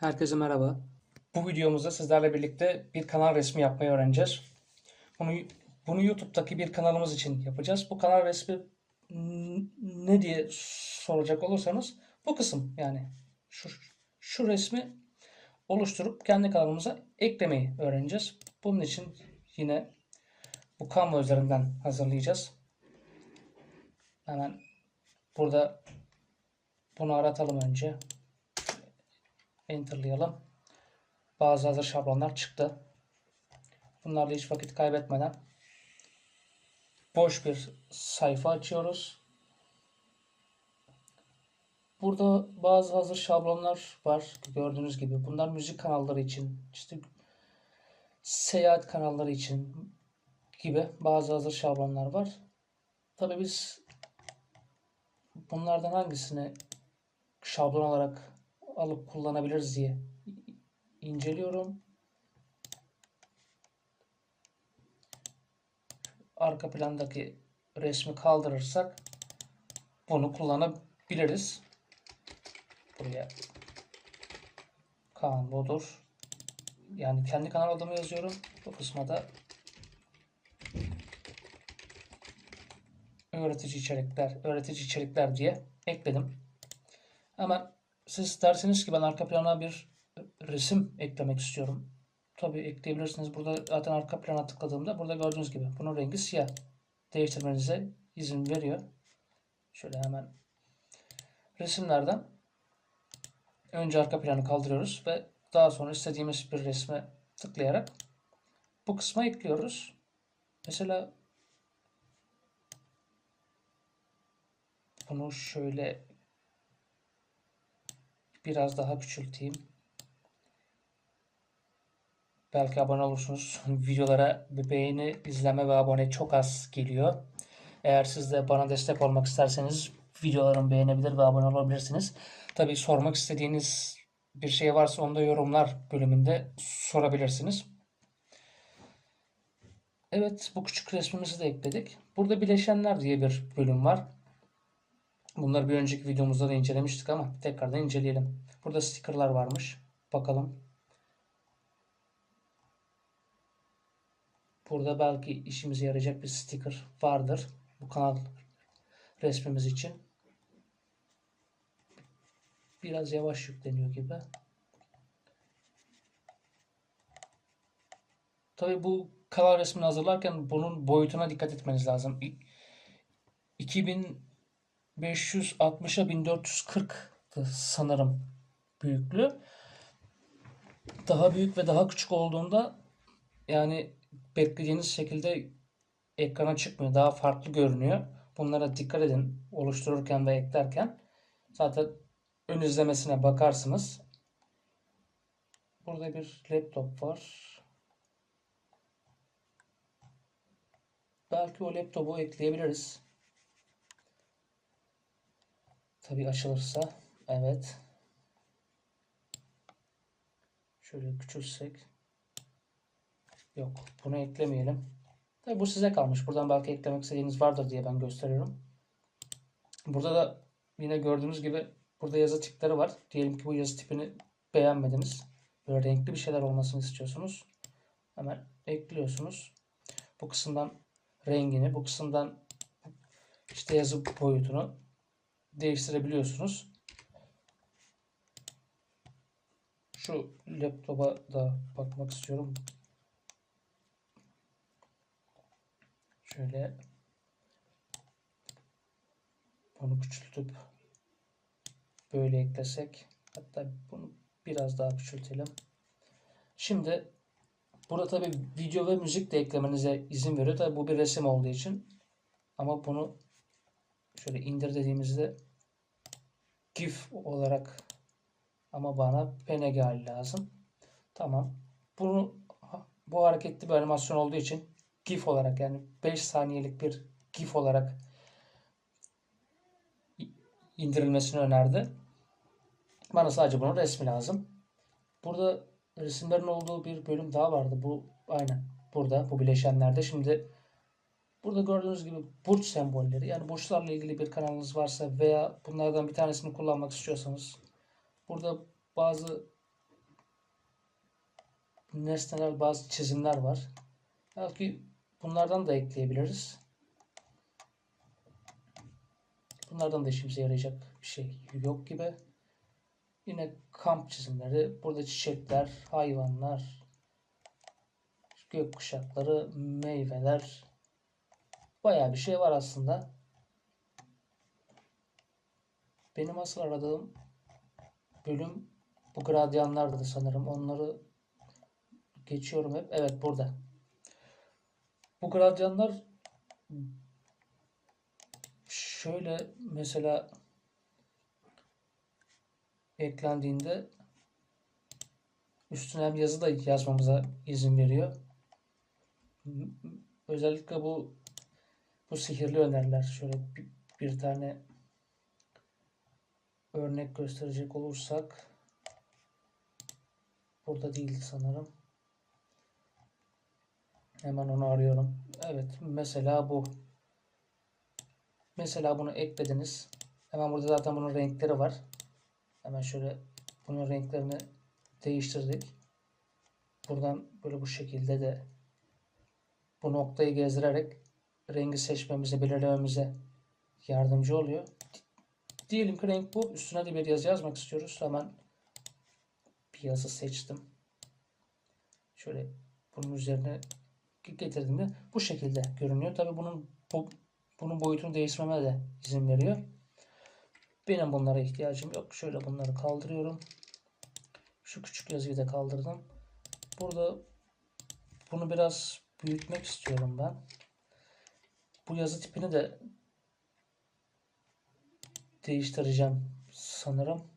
Herkese merhaba. Bu videomuzda sizlerle birlikte bir kanal resmi yapmayı öğreneceğiz. Bunu bunu YouTube'daki bir kanalımız için yapacağız. Bu kanal resmi ne diye soracak olursanız bu kısım yani şu şu resmi oluşturup kendi kanalımıza eklemeyi öğreneceğiz. Bunun için yine bu Canva üzerinden hazırlayacağız. Hemen burada bunu aratalım önce. Enter'layalım bazı hazır şablonlar çıktı. Bunlarla hiç vakit kaybetmeden boş bir sayfa açıyoruz. Burada bazı hazır şablonlar var gördüğünüz gibi. Bunlar müzik kanalları için, işte seyahat kanalları için gibi bazı hazır şablonlar var. Tabii biz bunlardan hangisini şablon olarak alıp kullanabiliriz diye inceliyorum. Arka plandaki resmi kaldırırsak bunu kullanabiliriz. Buraya Kaan Bodur. Yani kendi kanal adımı yazıyorum. Bu kısma da öğretici içerikler, öğretici içerikler diye ekledim. Hemen siz dersiniz ki ben arka plana bir resim eklemek istiyorum. Tabii ekleyebilirsiniz. Burada zaten arka plana tıkladığımda burada gördüğünüz gibi bunun rengi siyah. Değiştirmenize izin veriyor. Şöyle hemen resimlerden önce arka planı kaldırıyoruz ve daha sonra istediğimiz bir resme tıklayarak bu kısma ekliyoruz. Mesela bunu şöyle biraz daha küçülteyim. Belki abone olursunuz. Videolara beğeni, izleme ve abone çok az geliyor. Eğer siz de bana destek olmak isterseniz videolarımı beğenebilir ve abone olabilirsiniz. Tabii sormak istediğiniz bir şey varsa onu da yorumlar bölümünde sorabilirsiniz. Evet bu küçük resmimizi de ekledik. Burada bileşenler diye bir bölüm var. Bunları bir önceki videomuzda da incelemiştik ama tekrardan inceleyelim. Burada stickerlar varmış. Bakalım. Burada belki işimize yarayacak bir sticker vardır. Bu kanal resmimiz için. Biraz yavaş yükleniyor gibi. Tabii bu kanal resmini hazırlarken bunun boyutuna dikkat etmeniz lazım. 2560'a 1440 sanırım büyüklüğü. Daha büyük ve daha küçük olduğunda yani beklediğiniz şekilde ekrana çıkmıyor. Daha farklı görünüyor. Bunlara dikkat edin oluştururken ve eklerken. Zaten ön izlemesine bakarsınız. Burada bir laptop var. Belki o laptopu ekleyebiliriz. Tabi açılırsa. Evet. Şöyle küçülsek. Yok. Bunu eklemeyelim. Tabi bu size kalmış. Buradan belki eklemek istediğiniz vardır diye ben gösteriyorum. Burada da yine gördüğünüz gibi burada yazı tipleri var. Diyelim ki bu yazı tipini beğenmediniz. Böyle renkli bir şeyler olmasını istiyorsunuz. Hemen ekliyorsunuz. Bu kısımdan rengini, bu kısımdan işte yazı boyutunu değiştirebiliyorsunuz. Şu laptopa da bakmak istiyorum. Şöyle bunu küçültüp böyle eklesek hatta bunu biraz daha küçültelim. Şimdi burada tabi video ve müzik de eklemenize izin veriyor. Tabi bu bir resim olduğu için ama bunu şöyle indir dediğimizde GIF olarak ama bana PNG hali lazım. Tamam. Bunu bu hareketli bir animasyon olduğu için GIF olarak yani 5 saniyelik bir GIF olarak indirilmesini önerdi. Bana sadece bunun resmi lazım. Burada resimlerin olduğu bir bölüm daha vardı. Bu aynen burada bu bileşenlerde. Şimdi burada gördüğünüz gibi burç sembolleri yani burçlarla ilgili bir kanalınız varsa veya bunlardan bir tanesini kullanmak istiyorsanız burada bazı nesneler bazı çizimler var. Belki bunlardan da ekleyebiliriz. Bunlardan da işimize yarayacak bir şey yok gibi. Yine kamp çizimleri. Burada çiçekler, hayvanlar, gökkuşakları, meyveler. Bayağı bir şey var aslında. Benim asıl aradığım bölüm bu gradyanlardı sanırım. Onları geçiyorum hep. Evet burada. Bu gradyanlar şöyle mesela eklendiğinde üstüne hem yazı da yazmamıza izin veriyor. Özellikle bu bu sihirli öneriler. Şöyle bir, bir tane örnek gösterecek olursak burada değil sanırım. Hemen onu arıyorum. Evet mesela bu. Mesela bunu eklediniz. Hemen burada zaten bunun renkleri var. Hemen şöyle bunun renklerini değiştirdik. Buradan böyle bu şekilde de bu noktayı gezdirerek rengi seçmemize, belirlememize yardımcı oluyor. Diyelim ki renk bu. Üstüne de bir yazı yazmak istiyoruz. Hemen bir yazı seçtim. Şöyle bunun üzerine getirdiğimde bu şekilde görünüyor. Tabi bunun bu, bunun boyutunu değiştirmeme de izin veriyor. Benim bunlara ihtiyacım yok. Şöyle bunları kaldırıyorum. Şu küçük yazıyı da kaldırdım. Burada bunu biraz büyütmek istiyorum ben. Bu yazı tipini de değiştireceğim sanırım.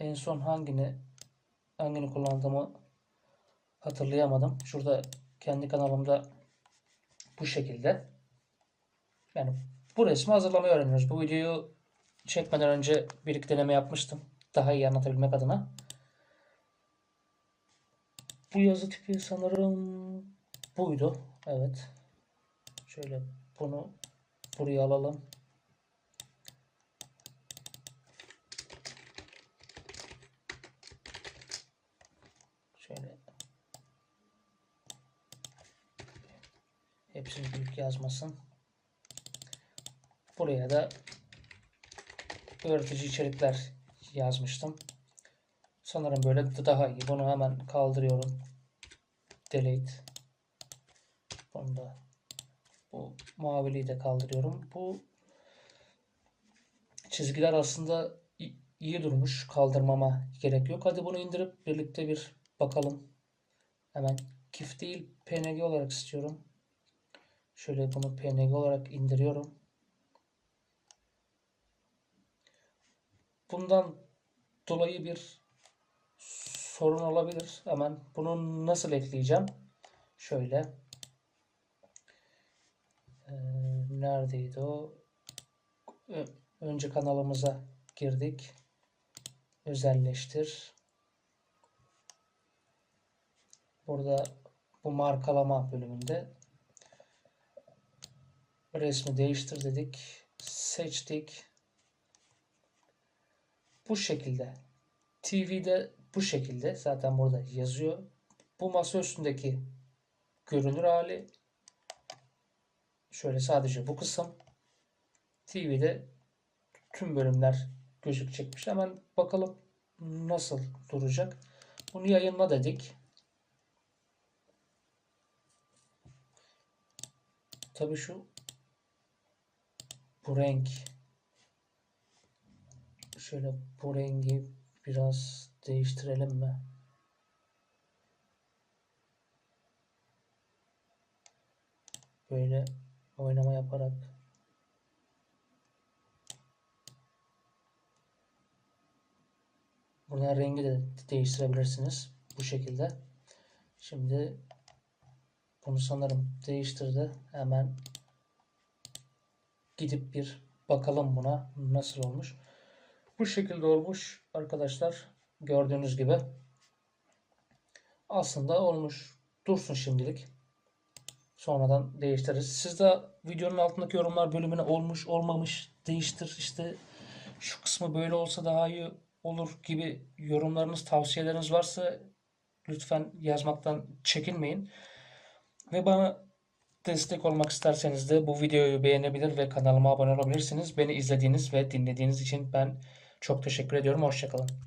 En son hangini hangini kullandığımı hatırlayamadım. Şurada kendi kanalımda bu şekilde. Yani bu resmi hazırlamayı öğreniyoruz. Bu videoyu çekmeden önce bir iki deneme yapmıştım. Daha iyi anlatabilmek adına. Bu yazı tipi sanırım buydu. Evet. Şöyle bunu buraya alalım. Şöyle hepsini büyük yazmasın. Buraya da öğretici içerikler yazmıştım. Sanırım böyle daha iyi. Bunu hemen kaldırıyorum. Delete. Da bu maviliği de kaldırıyorum. Bu çizgiler aslında iyi durmuş. Kaldırmama gerek yok. Hadi bunu indirip birlikte bir bakalım. Hemen KIF değil PNG olarak istiyorum. Şöyle bunu PNG olarak indiriyorum. Bundan dolayı bir sorun olabilir. Hemen bunu nasıl ekleyeceğim? Şöyle. Ee, neredeydi o? Önce kanalımıza girdik. Özelleştir. Burada bu markalama bölümünde resmi değiştir dedik. Seçtik. Bu şekilde. TV'de bu şekilde zaten burada yazıyor. Bu masa üstündeki görünür hali. Şöyle sadece bu kısım. TV'de tüm bölümler gözükecekmiş. Hemen bakalım nasıl duracak. Bunu yayınla dedik. Tabii şu bu renk şöyle bu rengi biraz değiştirelim mi? Böyle oynama yaparak Buradan rengi de değiştirebilirsiniz. Bu şekilde. Şimdi bunu sanırım değiştirdi. Hemen gidip bir bakalım buna nasıl olmuş. Bu şekilde olmuş arkadaşlar. Gördüğünüz gibi. Aslında olmuş. Dursun şimdilik. Sonradan değiştiririz. Siz de videonun altındaki yorumlar bölümüne olmuş olmamış değiştir. İşte şu kısmı böyle olsa daha iyi olur gibi yorumlarınız, tavsiyeleriniz varsa lütfen yazmaktan çekinmeyin. Ve bana destek olmak isterseniz de bu videoyu beğenebilir ve kanalıma abone olabilirsiniz. Beni izlediğiniz ve dinlediğiniz için ben çok teşekkür ediyorum. Hoşçakalın.